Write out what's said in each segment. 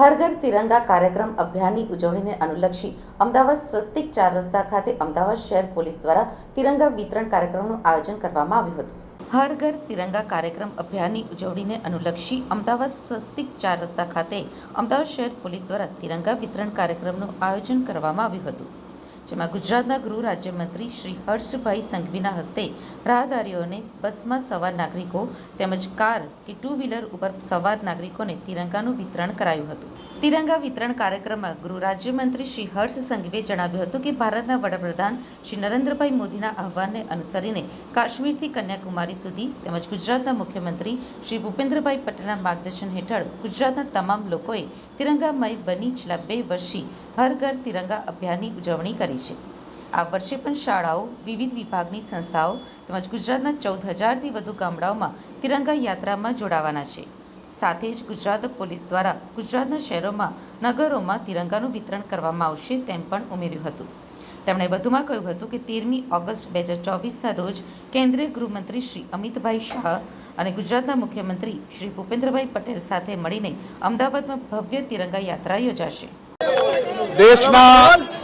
ઘર તિરંગા કાર્યક્રમ અભિયાનની ઉજવણીને અનુલક્ષી અમદાવાદ સ્વસ્તિક ચાર રસ્તા ખાતે અમદાવાદ શહેર પોલીસ દ્વારા તિરંગા વિતરણ કાર્યક્રમનું આયોજન કરવામાં આવ્યું હતું. હર ઘર તિરંગા કાર્યક્રમ અભિયાનની ઉજવણીને અનુલક્ષી અમદાવાદ સ્વસ્તિક ચાર રસ્તા ખાતે અમદાવાદ શહેર પોલીસ દ્વારા તિરંગા વિતરણ કાર્યક્રમનું આયોજન કરવામાં આવ્યું હતું. જેમાં ગુજરાતના ગૃહ રાજ્યમંત્રી શ્રી હર્ષભાઈ સંઘવીના હસ્તે રાહદારીઓને બસમાં સવાર નાગરિકો તેમજ કાર કે ટુ વ્હીલર ઉપર સવાર નાગરિકોને તિરંગાનું વિતરણ કરાયું હતું. તિરંગા વિતરણ કાર્યક્રમમાં ગૃહ રાજ્યમંત્રી શ્રી હર્ષ સંઘવીએ જણાવ્યું હતું કે ભારતના વડાપ્રધાન શ્રી નરેન્દ્રભાઈ મોદીના આહવાનને અનુસરીને કાશ્મીરથી કન્યાકુમારી સુધી તેમજ ગુજરાતના મુખ્યમંત્રી શ્રી ભૂપેન્દ્રભાઈ પટેલના માર્ગદર્શન હેઠળ ગુજરાતના તમામ લોકોએ તિરંગામય બની છેલ્લા બે વર્ષથી હર ઘર તિરંગા અભિયાનની ઉજવણી કરી છે. આ વર્ષે પણ શાળાઓ, વિવિધ વિભાગની સંસ્થાઓ તેમજ ગુજરાતના ચૌદ હજારથી વધુ ગામડાઓમાં તિરંગા યાત્રામાં જોડાવાના છે. સાથે જ ગુજરાત પોલીસ દ્વારા ગુજરાતના શહેરોમાં નગરોમાં તિરંગાનું વિતરણ કરવામાં આવશે તેમ પણ ઉમેર્યું હતું. તેમણે વધુમાં કહ્યું હતું કે તેરમી ઓગસ્ટ બે હજાર ચોવીસના રોજ કેન્દ્રીય ગૃહમંત્રી શ્રી અમિતભાઈ શાહ અને ગુજરાતના મુખ્યમંત્રી શ્રી ભૂપેન્દ્રભાઈ પટેલ સાથે મળીને અમદાવાદમાં ભવ્ય તિરંગા યાત્રા યોજાશે. દેશના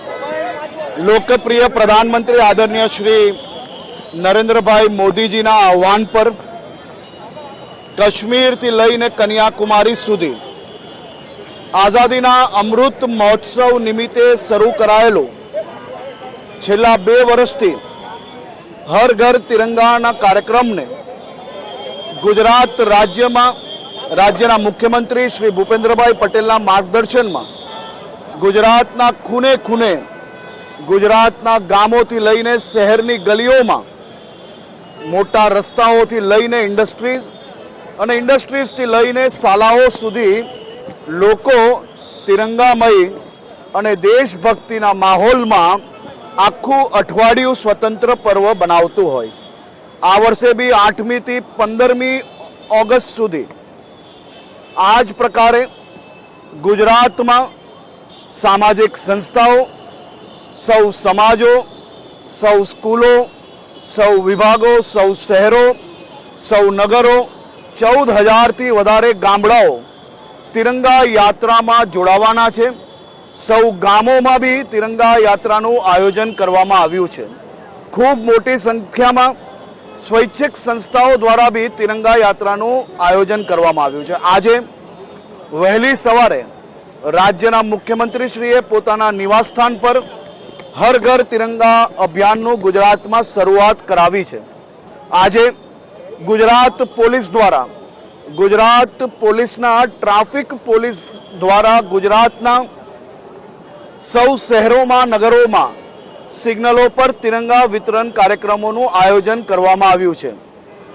લોકપ્રિય પ્રધાનમંત્રી આદરણીય શ્રી નરેન્દ્રભાઈ મોદીજીના આહવાન પર કાશ્મીરથી લઈને કન્યાકુમારી સુધી આઝાદીના અમૃત મહોત્સવ નિમિત્તે શરૂ કરાયેલું છેલ્લા બે વર્ષથી હર ઘર તિરંગાના કાર્યક્રમને ગુજરાત રાજ્યમાં રાજ્યના મુખ્યમંત્રી શ્રી ભૂપેન્દ્રભાઈ પટેલના માર્ગદર્શનમાં ગુજરાતના ખૂને ખૂણે ગુજરાતના ગામોથી લઈને શહેરની ગલીઓમાં મોટા રસ્તાઓથી લઈને ઇન્ડસ્ટ્રીઝ અને ઇન્ડસ્ટ્રીઝથી લઈને શાલાઓ સુધી લોકો તિરંગામય અને દેશભક્તિના માહોલમાં આખું અઠવાડિયું સ્વતંત્ર પર્વ બનાવતું હોય છે. આ વર્ષે બી આઠમીથી પંદરમી ઓગસ્ટ સુધી આ જ પ્રકારે ગુજરાતમાં સામાજિક સંસ્થાઓ સૌ સમાજો, સૌ સ્કૂલો, સૌ વિભાગો, સૌ શહેરો, સૌ નગરો, ચૌદ હજારથી વધારે ગામડાઓ તિરંગા યાત્રામાં જોડાવાના છે. સૌ ગામોમાં બી તિરંગા યાત્રાનું આયોજન કરવામાં આવ્યું છે. ખૂબ મોટી સંખ્યામાં સ્વૈચ્છિક સંસ્થાઓ દ્વારા બી તિરંગા યાત્રાનું આયોજન કરવામાં આવ્યું છે. આજે વહેલી સવારે રાજ્યના મુખ્યમંત્રીશ્રીએ પોતાના નિવાસસ્થાન પર હર ઘર તિરંગા અભિયાનનું ગુજરાતમાં શરૂઆત કરાવી છે. આજે ગુજરાત પોલીસ દ્વારા, ગુજરાત પોલીસના ટ્રાફિક પોલીસ દ્વારા ગુજરાતના સૌ શહેરોમાં, નગરોમાં સિગ્નલો પર તિરંગા વિતરણ કાર્યક્રમોનું આયોજન કરવામાં આવ્યું છે.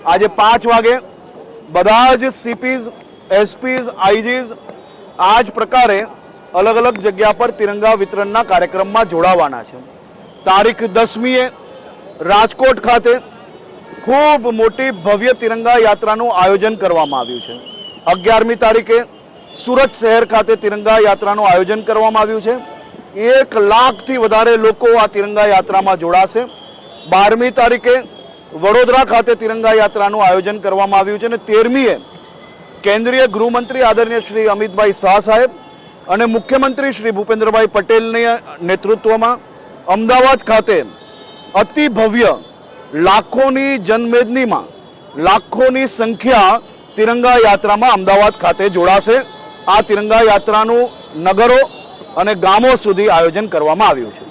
આજે પાંચ વાગે બધા જ સીપીઝ એસપીઝ આઈજીઝ આ જ પ્રકારે અલગ અલગ જગ્યા પર તિરંગા વિતરણના કાર્યક્રમમાં જોડાવાના છે. તારીખ દસમીએ રાજકોટ ખાતે ખૂબ મોટી ભવ્ય તિરંગા યાત્રાનું આયોજન કરવામાં આવ્યું છે. અગિયારમી તારીખે સુરત શહેર ખાતે તિરંગા યાત્રાનું આયોજન કરવામાં આવ્યું છે. એક લાખથી વધારે લોકો આ તિરંગા યાત્રામાં જોડાશે. બારમી તારીખે વડોદરા ખાતે તિરંગા યાત્રાનું આયોજન કરવામાં આવ્યું છે અને તેરમીએ કેન્દ્રીય ગૃહમંત્રી આદરણીય શ્રી અમિતભાઈ શાહ સાહેબ અને મુખ્યમંત્રી શ્રી ભૂપેન્દ્રભાઈ પટેલના નેતૃત્વમાં અમદાવાદ ખાતે અતિ ભવ્ય લાખોની જનમેદનીમાં લાખોની સંખ્યા તિરંગા યાત્રામાં અમદાવાદ ખાતે જોડાશે. આ તિરંગા યાત્રાનું નગરો અને ગામો સુધી આયોજન કરવામાં આવ્યું છે.